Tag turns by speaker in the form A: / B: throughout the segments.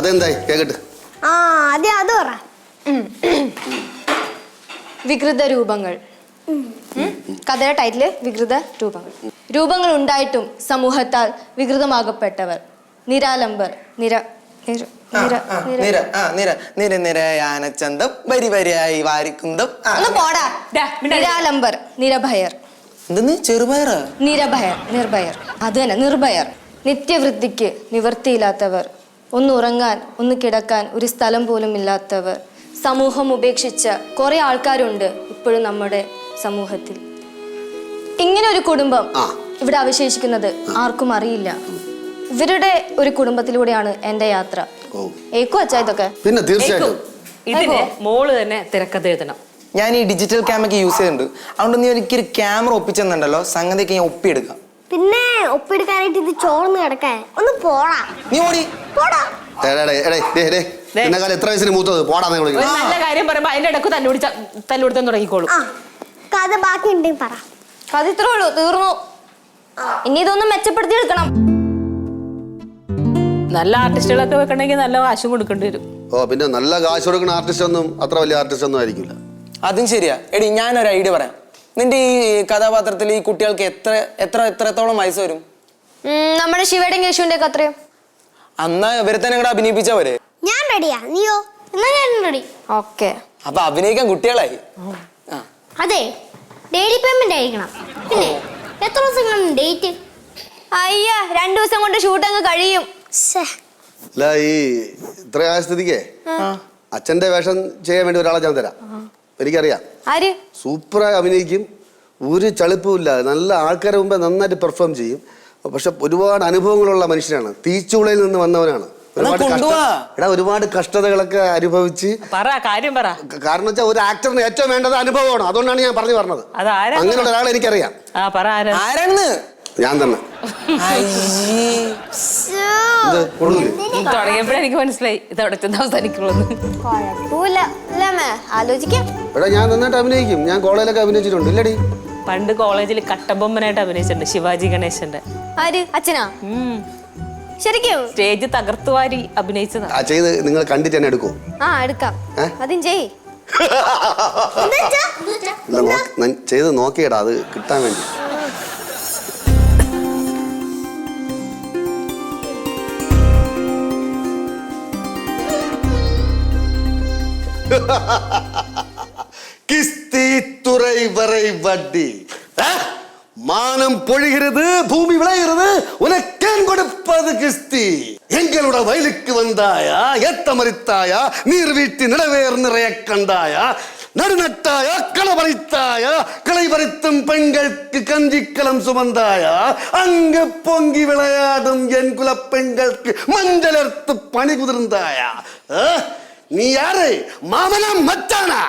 A: കഥ കേക്കട്ടെ.
B: ആ അതെ അത് പറ.
C: വികൃത രൂപങ്ങൾ. കഥയുടെ ടൈറ്റിൽ വികൃത രൂപങ്ങൾ. രൂപങ്ങൾ ഉണ്ടായിട്ടും സമൂഹത്താൽ വികൃതമാകപ്പെട്ടവർ. നിരാലംബർ നിര നിര നിര
D: ആ,
C: നിര.
D: നിര ആ നിര. നിര നിരയാനച്ചന്തം വരി വരിയായി വാരിക്കുന്തം.
C: ഒന്ന് പോടാ. നിരാലംബർ നിരഭയർ.
D: ചെറുപയറാ?
C: നിരഭയർ നിർഭയർ. അത് തന്നെ നിർഭയർ. നിത്യവൃത്തിക്ക് നിവൃത്തിയില്ലാത്തവർ ഒന്ന് ഉറങ്ങാൻ ഒന്ന് കിടക്കാൻ ഒരു സ്ഥലം പോലും ഇല്ലാത്തവർ. സമൂഹം ഉപേക്ഷിച്ച കുറെ ആൾക്കാരുണ്ട് ഇപ്പോഴും നമ്മുടെ സമൂഹത്തിൽ. ഇങ്ങനെ ഒരു കുടുംബം
A: ആ.
C: ഇവിടെ അവശേഷിക്കുന്നത് ആർക്കും അറിയില്ല. ഇവരുടെ ഒരു കുടുംബത്തിലൂടെയാണ് എന്റെ യാത്ര. ഏക്കോ അച്ഛാ ഇതൊക്കെ?
A: പിന്നെ തീർച്ചയായിട്ടും.
E: ഇതിന് മോൾ തന്നെ തിരക്കഥ എഴുതണം.
D: ഞാൻ ഈ ഡിജിറ്റൽ ക്യാമറ യൂസ് ചെയ്യുന്നുണ്ട്. അതുകൊണ്ട് നീ എനിക്കൊരു ക്യാമറ ഒപ്പിച്ചെന്നുണ്ടല്ലോ സംഗതിയൊക്കെ ഞാൻ ഒപ്പിയെടുക്കാം.
B: പിന്നെ ഒപ്പിടുക്കാനായിട്ട് ഇത് ചോർന്ന് കിടക്കാൻ. ഒന്ന് പോടാ.
D: നീ ഓടി.
B: പോടാ.
A: എത്ര വയസ്സിന് മൂത്തത്? പോടാന്ന്
E: ഒരു
A: വിളിക്കുന്നത്
E: നല്ല കാര്യം പറയുമ്പോ അതിന്റെ ഇടയ്ക്ക് തല്ലുപിടിച്ച തല്ലുപിടുത്തം തുടങ്ങിക്കോളും.
B: ആ കഥ ബാക്കി ഉണ്ടെങ്കിൽ പറ.
C: കഥ ഇത്രേ ഉള്ളൂ തീർന്നു. ഇനി ഇതൊന്നും മെച്ചപ്പെടുത്തി എടുക്കണം.
E: നല്ല ആർട്ടിസ്റ്റുകളൊക്കെ വെക്കണമെങ്കിൽ നല്ല കാശും കൊടുക്കേണ്ടി വരും.
A: ഓ പിന്നെ നല്ല കാശ് കൊടുക്കുന്ന ആർട്ടിസ്റ്റ് ഒന്നും അത്ര വലിയ ആർട്ടിസ്റ്റ് ഒന്നും ആയിരിക്കില്ല.
D: അതും ശരിയാ. എടി ഞാനൊരു ഐഡിയ പറയാം. നിന്റെ ഈ കഥാപാത്രത്തിൽ ഈ കുട്ടികൾക്ക് എത്ര എത്ര എത്രത്തോളം വയസ്സ് വരും?
C: നമ്മുടെ ശിവയുടെയും കേശുവിന്റെ ഒക്കെ അത്രയും
D: അന്ന് ഇവരെ തന്നെ കൂടെ അഭിനയിപ്പിച്ചവര്?
B: ഞാൻ റെഡിയാ നീയോ? എന്നാ ഞാൻ റെഡി
C: ഓക്കെ.
D: അപ്പൊ അഭിനയിക്കാൻ കുട്ടികളായി.
B: അതെ. ഡെയിലി പേയ്മെന്റ് ആയിരിക്കണം. പിന്നെ എത്ര ദിവസം ഡേറ്റ്
C: അയ്യ രണ്ടു ദിവസം കൊണ്ട് ഷൂട്ട് അങ്ങ് കഴിയും.
A: ഈ ഇത്ര ആയ സ്ഥിതിക്ക് അച്ഛന്റെ വേഷം ചെയ്യാൻ വേണ്ടി ഒരാളെ ഞാൻ തരാം. എനിക്കറിയാം.
C: ആര്?
A: സൂപ്പറായി അഭിനയിക്കും. ഒരു ചളിപ്പുമില്ല നല്ല ആൾക്കാരെ മുമ്പേ നന്നായിട്ട് പെർഫോം ചെയ്യും. പക്ഷെ ഒരുപാട് അനുഭവങ്ങളുള്ള മനുഷ്യനാണ്. തീച്ചുളയിൽ നിന്ന് വന്നവനാണ്. ഒരുപാട് കഷ്ട എടാ ഒരുപാട് കഷ്ടതകളൊക്കെ അനുഭവിച്ച്
E: പറ കാര്യം പറ.
A: കാരണം വെച്ചാൽ ഒരു ആക്ടറിന് ഏറ്റവും വേണ്ടത് അനുഭവമാണ്. അതുകൊണ്ടാണ് ഞാൻ പറഞ്ഞു പറഞ്ഞത്.
E: അതാരാ?
A: അങ്ങനെയുള്ള ഒരാളെ എനിക്കറിയാം.
E: ആ പറ ആരാ
A: ഞാൻ തന്നെ?
E: തുടങ്ങിയപ്പോഴേ എനിക്ക് മനസ്സിലായി. ഇത് അവിടെ ചെന്ന് അവസാനിക്കുള്ളൂ
C: കുഴപ്പമില്ല അല്ലേ അമ്മേ? ആലോചിക്കാം.
A: എടാ ഞാൻ നന്നായിട്ട് അഭിനയിക്കും. ഞാൻ കോളേജിലൊക്കെ അഭിനയിച്ചിട്ടുണ്ട് ഇല്ലടി.
E: പണ്ട് കോളേജിൽ കട്ടബൊമ്മനായിട്ട് അഭിനയിച്ചിട്ടുണ്ട് ശിവാജി ഗണേശന്റെ.
C: ആര്? അച്ഛനാ?
E: ഉം.
C: ശരിക്കും?
E: സ്റ്റേജ് തകർത്തുവാരി അഭിനയിച്ചതാ.
A: ആ ചെയ്ത് നിങ്ങൾ കണ്ടിട്ട് തന്നെ എടുക്കുമോ
C: ആ എടുക്കാം.
A: ഏ?
C: അതും ചെയ്
A: ഇല്ല നോക്ക് ഞാൻ ചെയ്ത് നോക്കിയടാ അത് കിട്ടാൻ വേണ്ടി. கிஸ்தி துறை வரை வட்டி மானம் பொழிகிறது பூமி விளைகிறது உனக்கேன் கொடுப்பது கிஸ்தி. எங்களோட வயலுக்கு வந்தாயா? ஏத்த மறித்தாயா? நீர் வீட்டு நிலவேர் நிறைய கண்டாயா? நடுநட்டாயா? களபறித்தாயா களை பறித்தும் பெண்களுக்கு கஞ்சி களம் சுமந்தாயா? அங்கு பொங்கி விளையாடும் என் குல பெண்களுக்கு மஞ்சள் எடுத்து பணி குதிர்ந்தாயா ஆ? நீ யாரு மாமனா மச்சானா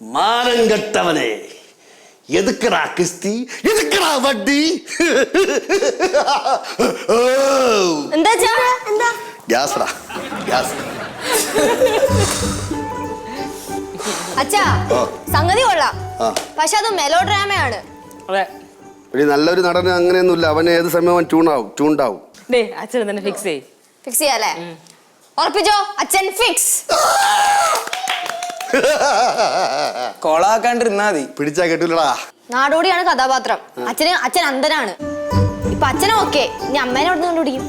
A: மானங்கட்டவனே எதுக்குடா கிஸ்தி எதுக்குடா வட்டி ஓ,
C: എന്താ അച്ഛാ?
B: എന്താ
A: ഗ്യാസ്ടാ ഗ്യാസ്
C: അച്ഛാ
A: ആ.
C: സംഗതി കൊള്ളാം
A: ആ.
C: പക്ഷെ അത് മെലോ ഡ്രാമയാണ്
E: അതെ
A: എടി നല്ലൊരു നടന് അങ്ങനെയൊന്നുമില്ല അവൻ ഏത് സമയം അവൻ ട്യൂണാവും ട്യൂണ്ടാവും
E: ഡേ അച്ഛനെ തന്നെ ഫിക്സ് ചെയ്
C: ഫിക്സ് ചെയ്യാല്ലേ ഉറപ്പിച്ചോ? അച്ഛൻ ഫിക്സ്
D: കൊളാക്കാണ്ടിരുന്നാ മതി.
A: പിടിച്ചാ കേട്ടില്ലടാ
C: നാടോടിയാണ് കഥാപാത്രം. അച്ഛന് അച്ഛൻ അന്ധനാണ്. ഇപ്പൊ അച്ഛനും ഓക്കെ ഇനി അമ്മേനെ അവിടെ കണ്ടുപിടിക്കും?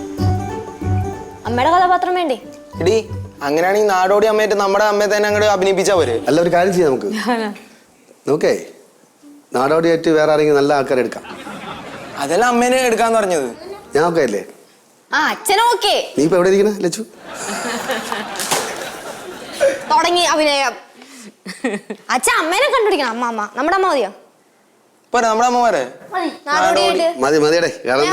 C: അമ്മയുടെ കഥാപാത്രം വേണ്ടേ?
D: എടി അങ്ങനെയാണെങ്കിൽ നാടോടി അമ്മയായിട്ട് നമ്മുടെ അമ്മയെ തന്നെ അങ്ങോട്ട് അഭിനയിപ്പിച്ചാ പോരെ.
A: അല്ല ഒരു കാര്യം ചെയ്യാം നമുക്ക്. നോക്കേ നാടോടിയായിട്ട് വേറെ ആരെങ്കിലും നല്ല ആൾക്കാരെ എടുക്കാം.
D: അതെല്ലാം അമ്മേനെ എടുക്കാന്ന് പറഞ്ഞത്.
A: ഞാൻ ഓക്കെ അല്ലേ?
C: ആ അച്ഛനും ഓക്കെ
A: നീ ഇപ്പൊ എവിടെ ഇരിക്കണ ലച്ചു?
C: തുടങ്ങി അഭിനയം. അച്ഛൻ അമ്മേനെ കണ്ടുപിടിക്കണം. അമ്മ അമ്മ. നമ്മുടെ അമ്മ മതിയോ?
D: പോരെ നമ്മുടെ അമ്മമാരെ.
A: മതി. മതിയടേ നമ്മളെ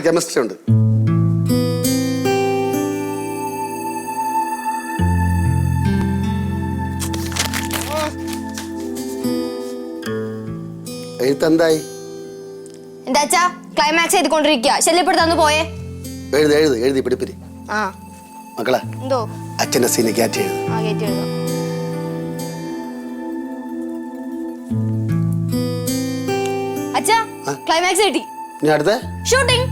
A: കെമിസ്ട്രി ഉണ്ട്. എഴുത്തെന്തായി
C: എന്താ അച്ഛാ ക്ലൈമാക്സ് ചെയ്തുകൊണ്ടിരിക്കുക. ശല്യപ്പെടുത്താന്ന് പോയേ.
A: എഴുതി എഴുതി എഴുതി പിടിപ്പിരി
C: ആ.
A: മക്കളെ
C: എന്തോ?
A: അച്ഛന്റെ സീനെ കയറ്റി എഴുതി.
C: ആ കയറ്റി എഴുതാം അച്ഛാ ക്ലൈമാക്സ് കിട്ടി.
A: ഇനി അടുത്ത?
C: ഷൂട്ടിംഗ്